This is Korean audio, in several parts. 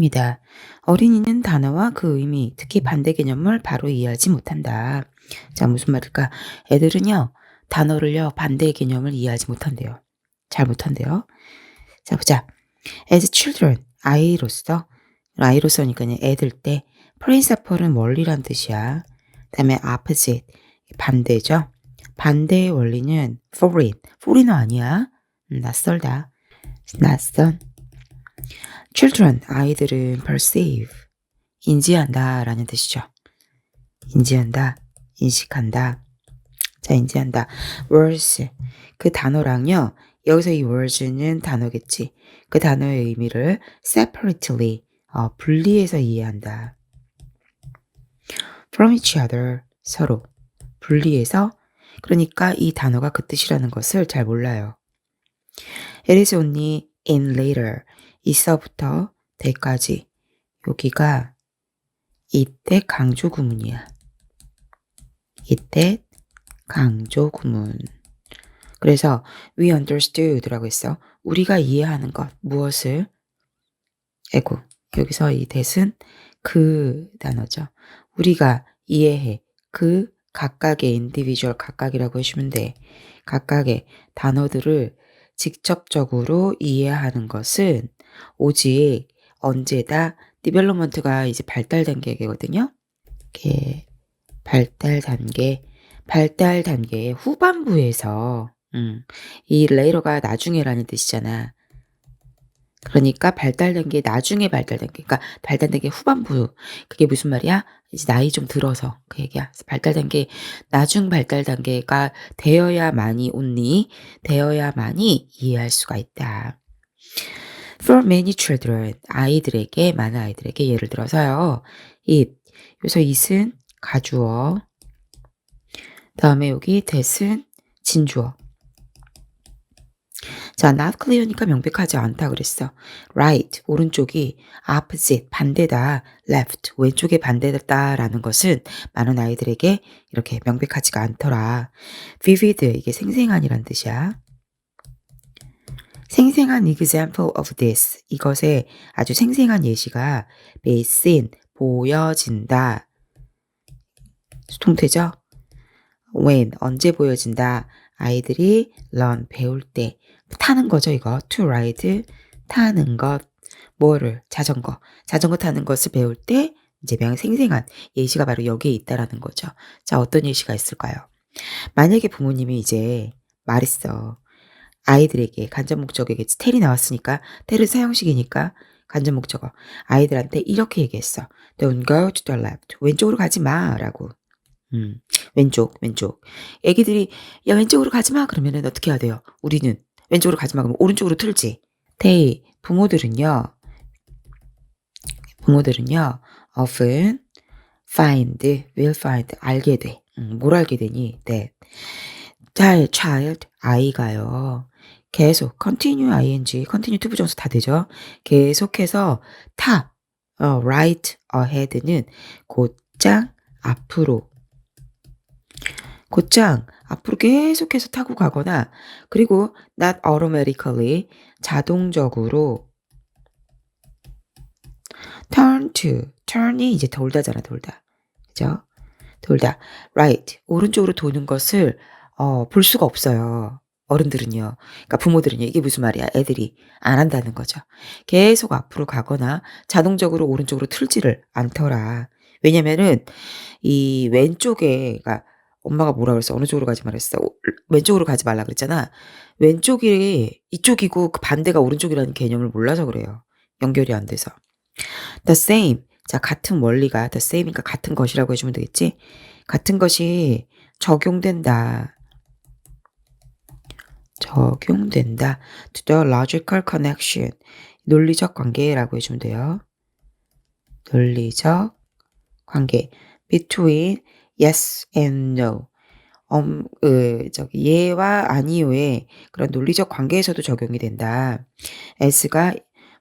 입니다. 어린이는 단어와 그 의미, 특히 반대 개념을 바로 이해하지 못한다. 자, 무슨 말일까? 애들은요, 단어를요, 반대 개념을 이해하지 못한대요. 잘 못한대요. 자, 보자. As children, 아이로서, 아이로서니까요, 애들 때, principle은 원리란 뜻이야. 다음에 opposite, 반대죠. 반대의 원리는 foreign, foreigner 아니야. 음, 낯설다. 낯선. Children, 아이들은 perceive, 인지한다 라는 뜻이죠. 인지한다, 인식한다. 자, 인지한다. words, 그 단어랑요. 여기서 이 words는 단어겠지. 그 단어의 의미를 separately, 어, 분리해서 이해한다. from each other, 서로. 분리해서 그러니까 이 단어가 그 뜻이라는 것을 잘 몰라요. It is only in later. 있어부터 대까지. 여기가 이때 강조 구문이야. 이때 강조 구문. 그래서 we understood라고 했어. 우리가 이해하는 것 무엇을? 에고 여기서 이 that은 그 단어죠. 우리가 이해해 그 각각의 인디비주얼 각각이라고 해주면 돼. 각각의 단어들을 직접적으로 이해하는 것은 오직 언제다 디벨로먼트가 이제 발달 단계거든요. 이렇게 발달 단계, 발달 단계의 후반부에서 음, 이 레이러가 나중에라는 뜻이잖아. 그러니까 발달 단계 나중에 발달 단계, 그러니까 발달 단계 후반부 그게 무슨 말이야? 이제 나이 좀 들어서 그 얘기야. 발달 단계 나중 발달 단계가 되어야만이 온니 되어야만이 이해할 수가 있다. For many children 아이들에게 많은 아이들에게 예를 들어서요. it 여기서 it은 가주어 다음에 여기 that은 진주어 자, not clear니까 명백하지 않다 그랬어. right, 오른쪽이 opposite, 반대다. left, 왼쪽에 반대다라는 것은 많은 아이들에게 이렇게 명백하지가 않더라. vivid, 이게 생생한이란 뜻이야. 생생한 example of this, 이것의 아주 생생한 예시가 seen, 보여진다. 수통태죠? when, 언제 보여진다. 아이들이 learn, 배울 때. 타는 거죠, 이거. to ride, 타는 것. 뭐를? 자전거. 자전거 타는 것을 배울 때 이제 명 생생한 예시가 바로 여기에 있다라는 거죠. 자, 어떤 예시가 있을까요? 만약에 부모님이 이제 말했어. 아이들에게 간접 목적에게 텔이 나왔으니까 텔은 사형식이니까 간접 목적어 아이들한테 이렇게 얘기했어. Don't go to the left. 왼쪽으로 가지 마라고. 음, 왼쪽, 왼쪽. 애기들이 야 왼쪽으로 가지 마 그러면은 어떻게 해야 돼요? 우리는 왼쪽으로 가지 마 그러면 오른쪽으로 틀지. they 부모들은요. 부모들은요. often find, will find 알게 돼. 음, 뭘 알게 되니? that child, child 아이가요. 계속 continue ing, continue to 부정사 다 되죠. 계속해서 타, 어, right ahead는 곧장 앞으로 곧장 앞으로 계속해서 타고 가거나 그리고 not automatically 자동적으로 turn to turn이 이제 돌다잖아 돌다 그죠 돌다 right 오른쪽으로 도는 것을 어, 볼 수가 없어요 어른들은요 그러니까 부모들은요 이게 무슨 말이야 애들이 안 한다는 거죠 계속 앞으로 가거나 자동적으로 오른쪽으로 틀지를 않더라 왜냐면은 이 왼쪽에 그러니까 엄마가 뭐라 그랬어? 어느 쪽으로 가지 말했어? 왼쪽으로 가지 말라 그랬잖아. 왼쪽이 이쪽이고 그 반대가 오른쪽이라는 개념을 몰라서 그래요. 연결이 안 돼서. The same. 자, 같은 원리가 the same이니까 같은 것이라고 해주면 되겠지? 같은 것이 적용된다. 적용된다. To the logical connection. 논리적 관계라고 해주면 돼요. 논리적 관계. Between yes and no. 음, 그, 저기, 예와 아니요의 그런 논리적 관계에서도 적용이 된다. s가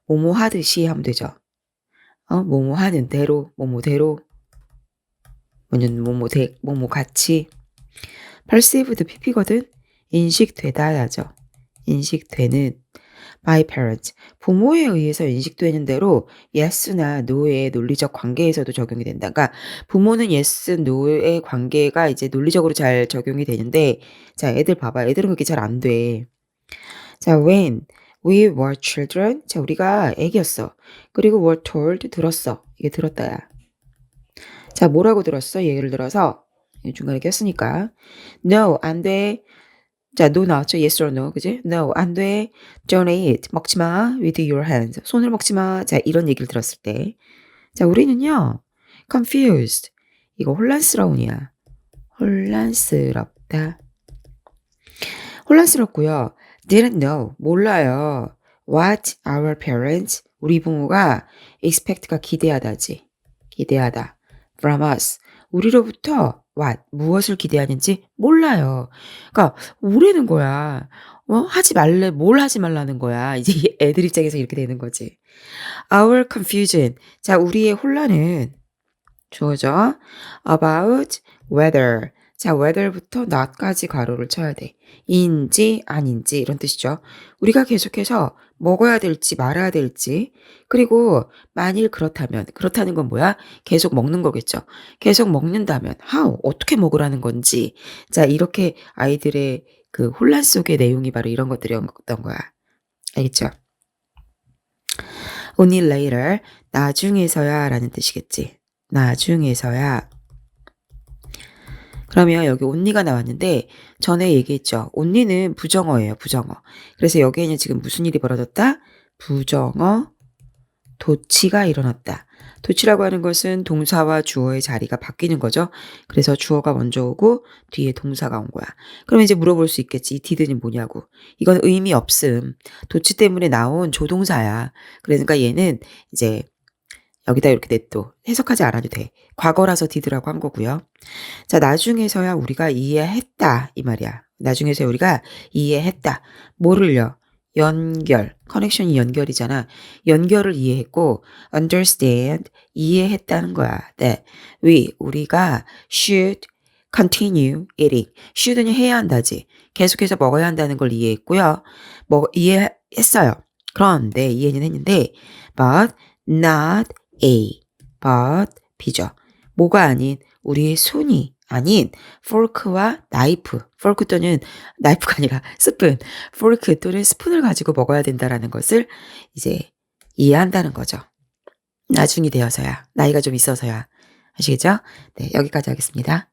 뭐뭐 하듯이 하면 되죠. 어, 뭐뭐 하는 대로, 뭐뭐대로, 뭐는 뭐뭐 대, 뭐뭐 같이. perceived pp거든? 인식되다 하죠. 인식되는. by parents. 부모에 의해서 인식되는 대로 yes나 no의 논리적 관계에서도 적용이 된다. 그러니까 부모는 yes, no의 관계가 이제 논리적으로 잘 적용이 되는데 자, 애들 봐봐. 애들은 그게 잘 안 돼. 자, when we were children. 자, 우리가 애기였어. 그리고 were told 들었어. 이게 들었다야. 자, 뭐라고 들었어? 예를 들어서 중간에 꼈으니까 no 안 돼. 자, no 나왔죠? yes or no. 그지? no 안 돼. don't eat 먹지 마. with your hands. 손을 먹지 마. 자, 이런 얘기를 들었을 때. 자, 우리는요. confused. 이거 혼란스러운이야. 혼란스럽다. 혼란스럽고요. didn't know. 몰라요. what our parents 우리 부모가 expect가 기대하다지. 기대하다. from us. 우리로부터 what 무엇을 기대하는지 몰라요. 그러니까 모르는 거야. 어? 하지 말래 뭘 하지 말라는 거야. 이제 애들 입장에서 이렇게 되는 거지. Our confusion. 자, 우리의 혼란은 주어져 about whether. 자, whether부터 not까지 가로를 쳐야 돼. 인지 아닌지 이런 뜻이죠. 우리가 계속해서 먹어야 될지 말아야 될지 그리고 만일 그렇다면 그렇다는 건 뭐야? 계속 먹는 거겠죠. 계속 먹는다면 how 어떻게 먹으라는 건지 자 이렇게 아이들의 그 혼란 속의 내용이 바로 이런 것들이었던 거야. 알겠죠? only later 나중에서야 라는 뜻이겠지. 나중에서야 그러면 여기 only가 나왔는데 전에 얘기했죠. only는 부정어예요. 부정어. 그래서 여기에는 지금 무슨 일이 벌어졌다? 부정어 도치가 일어났다. 도치라고 하는 것은 동사와 주어의 자리가 바뀌는 거죠. 그래서 주어가 먼저 오고 뒤에 동사가 온 거야. 그러면 이제 물어볼 수 있겠지. 이 did는 뭐냐고. 이건 의미 없음. 도치 때문에 나온 조동사야. 그러니까 얘는 이제 여기다 이렇게 냅둬. 해석하지 않아도 돼. 과거라서 did라고 한 거고요. 자, 나중에서야 우리가 이해했다. 이 말이야. 나중에서 우리가 이해했다. 뭐를요? 연결. 커넥션이 연결이잖아. 연결을 이해했고 understand 이해했다는 거야. 네. we 우리가 should continue eating. should는 해야 한다지. 계속해서 먹어야 한다는 걸 이해했고요. 뭐 이해했어요. 그런데 이해는 했는데 but not A, but B죠. 뭐가 아닌 우리의 손이 아닌 fork와 나이프, fork 또는 나이프가 아니라 스푼, fork 또는 스푼을 가지고 먹어야 된다라는 것을 이제 이해한다는 거죠. 나중이 되어서야, 나이가 좀 있어서야. 아시겠죠? 네, 여기까지 하겠습니다.